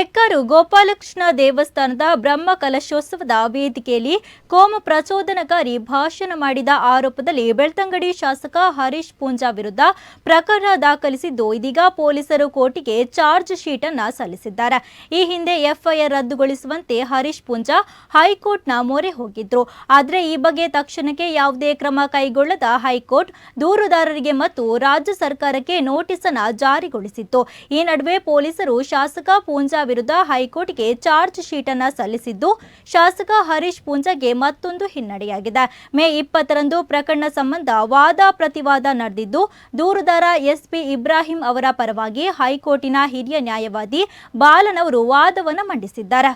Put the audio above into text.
एक ಹೆಕ್ಕಾರು ಗೋಪಾಲಕೃಷ್ಣ ದೇವಸ್ಥಾನದ ಬ್ರಹ್ಮ ಕಲಶೋತ್ಸವದ ವೇದಿಕೆಯಲ್ಲಿ ಕೋಮ ಪ್ರಚೋದನಕಾರಿ ಭಾಷಣ ಮಾಡಿದ ಆರೋಪದಲ್ಲಿ ಬೆಳ್ತಂಗಡಿ ಶಾಸಕ ಹರೀಶ್ ಪೂಂಜಾ ವಿರುದ್ಧ ಪ್ರಕರಣ ದಾಖಲಿಸಿದ್ದು, ಇದೀಗ ಪೊಲೀಸರು ಕೋರ್ಟಿಗೆ ಚಾರ್ಜ್ ಶೀಟ್ ಅನ್ನು ಸಲ್ಲಿಸಿದ್ದಾರೆ. ಈ ಹಿಂದೆ ಎಫ್ಐಆರ್ ರದ್ದುಗೊಳಿಸುವಂತೆ ಹರೀಶ್ ಪೂಂಜಾ ಹೈಕೋರ್ಟ್ನ ಮೊರೆ ಹೋಗಿದ್ರು. ಆದರೆ ಈ ಬಗ್ಗೆ ತಕ್ಷಣಕ್ಕೆ ಯಾವುದೇ ಕ್ರಮ ಕೈಗೊಳ್ಳದ ಹೈಕೋರ್ಟ್ ದೂರುದಾರರಿಗೆ ಮತ್ತು ರಾಜ್ಯ ಸರ್ಕಾರಕ್ಕೆ ನೋಟಿಸ್ ಅನ್ನು ಜಾರಿಗೊಳಿಸಿತ್ತು. ಈ ನಡುವೆ ಪೊಲೀಸರು ಶಾಸಕ ಪೂಂಜಾ ವಿರುದ್ಧ ಹೈಕೋರ್ಟ್ಗೆ ಚಾರ್ಜ್ ಶೀಟ್ ಅನ್ನು ಸಲ್ಲಿಸಿದ್ದು, ಶಾಸಕ ಹರೀಶ್ ಪೂಂಜಾಗೆ ಮತ್ತೊಂದು ಹಿನ್ನಡೆಯಾಗಿದೆ. ಮೇ ಇಪ್ಪತ್ತರಂದು ಪ್ರಕರಣ ಸಂಬಂಧ ವಾದ ಪ್ರತಿವಾದ ನಡೆದಿದ್ದು, ದೂರುದಾರ ಎಸ್ಪಿ ಇಬ್ರಾಹಿಂ ಅವರ ಪರವಾಗಿ ಹೈಕೋರ್ಟಿನ ಹಿರಿಯ ನ್ಯಾಯವಾದಿ ಬಾಲನ್ ಅವರು ವಾದವನ್ನು ಮಂಡಿಸಿದ್ದಾರೆ.